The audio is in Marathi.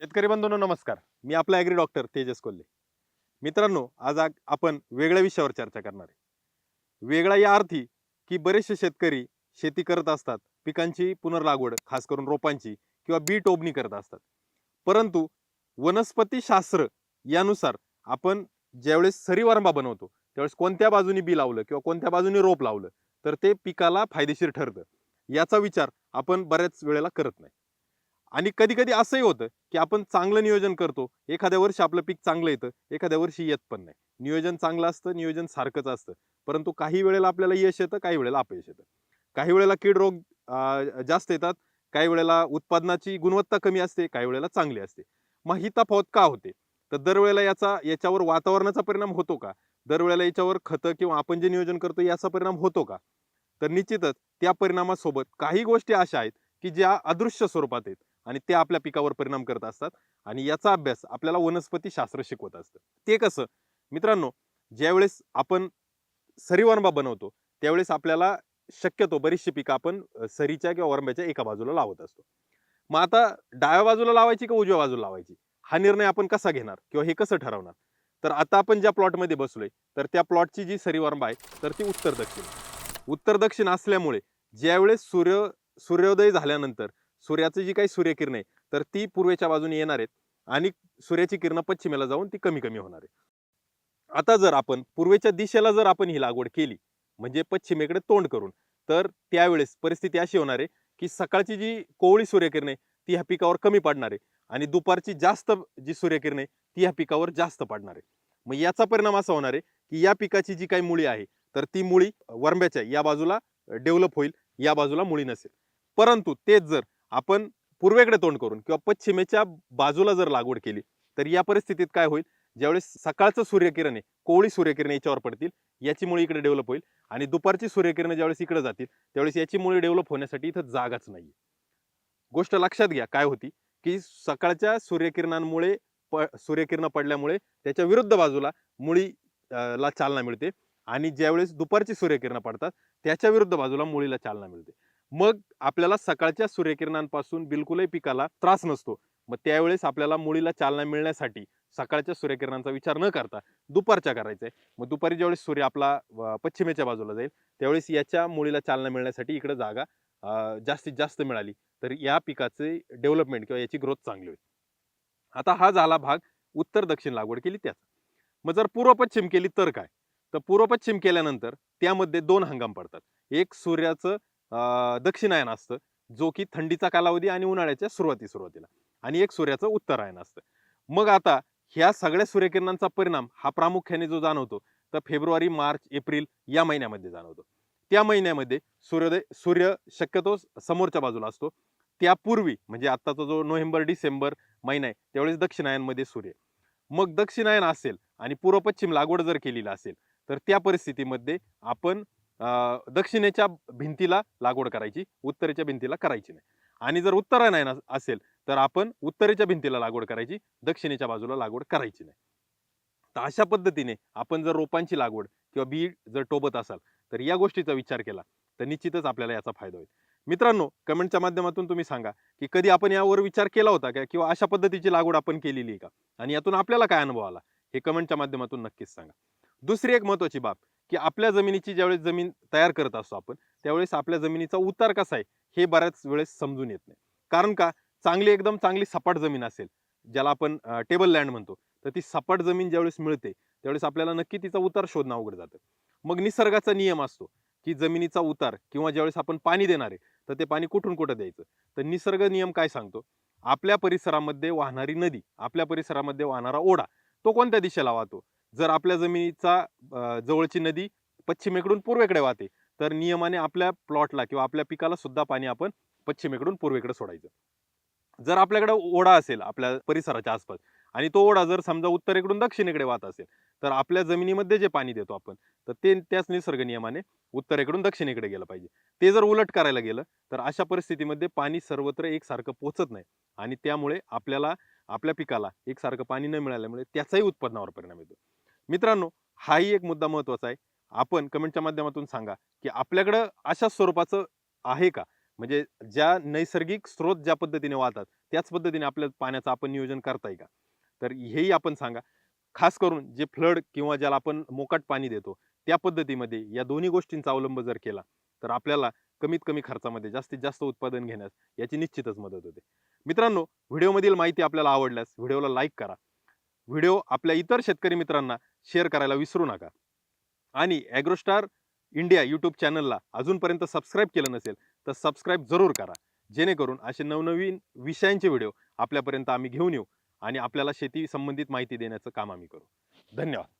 शेतकरी बंधूंनो नमस्कार. मी आपला ॲग्री डॉक्टर तेजस कोल्हे. मित्रांनो आज आपण वेगळ्या विषयावर चर्चा करणार आहे. वेगळा या अर्थी की बरेचसे शेतकरी शेती करत असतात पिकांची पुनर्लागवड खास करून रोपांची किंवा बी टोबणी करत असतात. परंतु वनस्पती शास्त्र यानुसार आपण ज्यावेळेस सरीवारंबा बनवतो त्यावेळेस कोणत्या बाजूनी बी लावलं किंवा कोणत्या बाजूनी रोप लावलं तर ते पिकाला फायदेशीर ठरतं. याचा विचार आपण बऱ्याच वेळेला करत नाही. आणि कधी कधी असंही होतं की आपण चांगलं नियोजन करतो. एखाद्या वर्षी आपलं पीक चांगलं येतं एखाद्या वर्षी येत पण नाही. नियोजन चांगलं असतं नियोजन सारखंच असतं. परंतु काही वेळेला आपल्याला यश येतं काही वेळेला अपयश येतं. काही वेळेला कीड रोग जास्त येतात काही वेळेला उत्पादनाची गुणवत्ता कमी असते काही वेळेला चांगली असते. मग ही तफावत का होते? तर दरवेळेला याचा याच्यावर वातावरणाचा परिणाम होतो का? दरवेळेला याच्यावर खतं किंवा आपण जे नियोजन करतो याचा परिणाम होतो का? तर निश्चितच त्या परिणामासोबत काही गोष्टी अशा आहेत की ज्या अदृश्य स्वरूपात आहेत. आणि ते आपल्या पिकावर परिणाम करत असतात आणि याचा अभ्यास आपल्याला वनस्पती शास्त्र शिकवत असतं. ते कसं? मित्रांनो ज्यावेळेस आपण सरीवरंबा बनवतो त्यावेळेस आपल्याला शक्यतो बरीचशी पिकं आपण सरीच्या किंवा वरंब्याच्या एका बाजूला लावत असतो. मग आता डाव्या बाजूला लावायची की उजव्या बाजूला लावायची? हा निर्णय आपण कसा घेणार किंवा हे कसं ठरवणार? तर आता आपण ज्या प्लॉटमध्ये बसलोय तर त्या प्लॉटची जी सरीवरंबा आहे तर ती उत्तर दक्षिण. उत्तर दक्षिण असल्यामुळे ज्यावेळेस सूर्य सूर्योदय झाल्यानंतर सूर्याची जी काही सूर्यकिरण आहे तर ती पूर्वेच्या बाजूने येणार आहेत आणि सूर्याची किरणं पश्चिमेला जाऊन ती कमी कमी होणार आहे आता जर आपण पूर्वेच्या दिशेला जर आपण ही लागवड केली म्हणजे पश्चिमेकडे तोंड करून तर त्यावेळेस परिस्थिती अशी होणार आहे की सकाळची जी कोवळी सूर्यकिरणे ती ह्या पिकावर कमी पडणार आहे आणि दुपारची जास्त जी सूर्यकिरणे ती ह्या पिकावर जास्त पडणार आहे. मग याचा परिणाम असा होणार आहे की या पिकाची जी काही मुळी आहे तर ती मुळी वरंब्याच्या या बाजूला डेव्हलप होईल या बाजूला मुळी नसेल. परंतु तेच जर आपण पूर्वेकडे तोंड करून किंवा पश्चिमेच्या बाजूला जर लागवड केली तर या परिस्थितीत काय होईल? ज्यावेळेस सकाळचं सूर्यकिरणे आहे कोवळी सूर्यकिरणे याच्यावर पडतील याची मुळी इकडे डेव्हलप होईल आणि दुपारची सूर्यकिरणं ज्यावेळेस इकडे जातील त्यावेळेस याची मुळी डेव्हलप होण्यासाठी इथं जागाच नाही गोष्ट लक्षात घ्या काय होती? की सकाळच्या सूर्यकिरणांमुळे प सूर्यकिरणं पडल्यामुळे त्याच्या विरुद्ध बाजूला मुळी ला चालना मिळते आणि ज्यावेळेस दुपारची सूर्यकिरणं पडतात त्याच्या विरुद्ध बाजूला मुळीला चालना मिळते. मग आपल्याला सकाळच्या सूर्यकिरणांपासून बिलकुलही पिकाला त्रास नसतो. मग त्यावेळेस आपल्याला मुळीला चालना मिळण्यासाठी सकाळच्या सूर्यकिरणांचा विचार न करता दुपारच्या करायचा आहे मग दुपारी ज्यावेळेस सूर्य आपला पश्चिमेच्या बाजूला जाईल त्यावेळेस याच्या मुळीला चालना मिळण्यासाठी इकडे जागा जास्तीत जास्त मिळाली. तर या पिकाचे डेव्हलपमेंट किंवा याची ग्रोथ चांगली होईल. आता हा झाला भाग उत्तर दक्षिण लागवड केली त्याचा. मग जर पूर्व पश्चिम केली तर काय? तर पूर्व पश्चिम केल्यानंतर त्यामध्ये दोन हंगाम पडतात. एक सूर्याचं दक्षिणायन असतं. जो की थंडीचा कालावधी आणि उन्हाळ्याच्या सुरुवाती सुरुवातीला. आणि एक सूर्याचं उत्तरायण असतं. मग आता ह्या सगळ्या सूर्यकिरणांचा परिणाम हा प्रामुख्याने जो जाणवतो तर फेब्रुवारी मार्च एप्रिल या महिन्यामध्ये जाणवतो. त्या महिन्यामध्ये सूर्योदय सूर्य शक्यतो समोरच्या बाजूला असतो. त्यापूर्वी म्हणजे आत्ताचा जो नोव्हेंबर डिसेंबर महिना आहे त्यावेळेस दक्षिणायनमध्ये सूर्य. मग दक्षिणायन असेल आणि पूर्व पश्चिम लागवड जर केलेली असेल तर त्या परिस्थितीमध्ये आपण दक्षिणेच्या भिंतीला लागवड करायची उत्तरेच्या भिंतीला करायची नाही. आणि जर उत्तर नाही असेल तर आपण उत्तरेच्या भिंतीला लागवड करायची दक्षिणेच्या बाजूला लागवड करायची नाही. तर अशा पद्धतीने आपण जर रोपांची लागवड किंवा बी जर टोबत असाल तर या गोष्टीचा विचार केला तर निश्चितच आपल्याला याचा फायदा होईल. मित्रांनो कमेंटच्या माध्यमातून तुम्ही सांगा की कधी आपण यावर विचार केला होता का किंवा अशा पद्धतीची लागवड आपण केलेली आहे का? आणि यातून आपल्याला काय अनुभव आला? हे कमेंटच्या माध्यमातून नक्कीच सांगा. दुसरी एक महत्वाची बाब की आपल्या जमिनीची ज्यावेळेस जमीन तयार करत असतो आपण त्यावेळेस आपल्या जमिनीचा उतार कसा आहे हे बऱ्याच वेळेस समजून येत नाही. कारण का? चांगली एकदम चांगली सपाट जमीन असेल ज्याला आपण टेबल लँड म्हणतो तर ती सपाट जमीन ज्यावेळेस मिळते त्यावेळेस आपल्याला नक्की तिचा उतार शोधणं अवघड जातं. मग निसर्गाचा नियम असतो की जमिनीचा उतार किंवा ज्यावेळेस आपण पाणी देणार आहे तर ते पाणी कुठून कुठं द्यायचं? तर निसर्ग नियम काय सांगतो? आपल्या परिसरामध्ये वाहणारी नदी आपल्या परिसरामध्ये वाहणारा ओढा तो कोणत्या दिशेला वाहतो? जर आपल्या जमिनीचा जवळची नदी पश्चिमेकडून पूर्वेकडे वाहते तर नियमाने आपल्या प्लॉटला किंवा आपल्या पिकाला सुद्धा पाणी आपण पश्चिमेकडून पूर्वेकडे सोडायचं. जर आपल्याकडे ओढा असेल आपल्या परिसराच्या आसपास आणि तो ओढा जर समजा उत्तरेकडून दक्षिणेकडे वाहत असेल तर आपल्या जमिनीमध्ये जे पाणी देतो आपण तर ते त्याच निसर्ग नियमाने उत्तरेकडून दक्षिणेकडे गेलं पाहिजे. ते जर उलट करायला गेलं तर अशा परिस्थितीमध्ये पाणी सर्वत्र एकसारखं पोचत नाही आणि त्यामुळे आपल्याला आपल्या पिकाला एकसारखं पाणी न मिळाल्यामुळे त्याचाही उत्पन्नावर परिणाम येतो. मित्रांनो हाही एक मुद्दा महत्त्वाचा आहे. आपण कमेंटच्या माध्यमातून सांगा की आपल्याकडं अशा स्वरूपाचं आहे का? म्हणजे ज्या नैसर्गिक स्रोत ज्या पद्धतीने वाहतात त्याच पद्धतीने आपल्या पाण्याचं आपण नियोजन करताय का? तर हेही आपण सांगा. खास करून जे फ्लड किंवा ज्याला आपण मोकाट पाणी देतो त्या पद्धतीमध्ये या दोन्ही गोष्टींचा अवलंब जर केला तर आपल्याला कमीत कमी खर्चामध्ये जास्तीत जास्त उत्पादन घेण्यास याची निश्चितच मदत होते. मित्रांनो व्हिडिओमधील माहिती आपल्याला आवडल्यास व्हिडिओला लाईक करा. व्हिडिओ आपल्या इतर शेतकरी मित्रांना शेअर करायला विसरू नका. आणि ॲग्रोस्टार इंडिया यूट्यूब चॅनलला अजूनपर्यंत सबस्क्राईब केलं नसेल तर सबस्क्राईब जरूर करा. जेणेकरून असे नवनवीन विषयांचे व्हिडिओ आपल्यापर्यंत आम्ही घेऊन येऊ आणि आपल्याला शेती संबंधित माहिती देण्याचं काम आम्ही करू. धन्यवाद.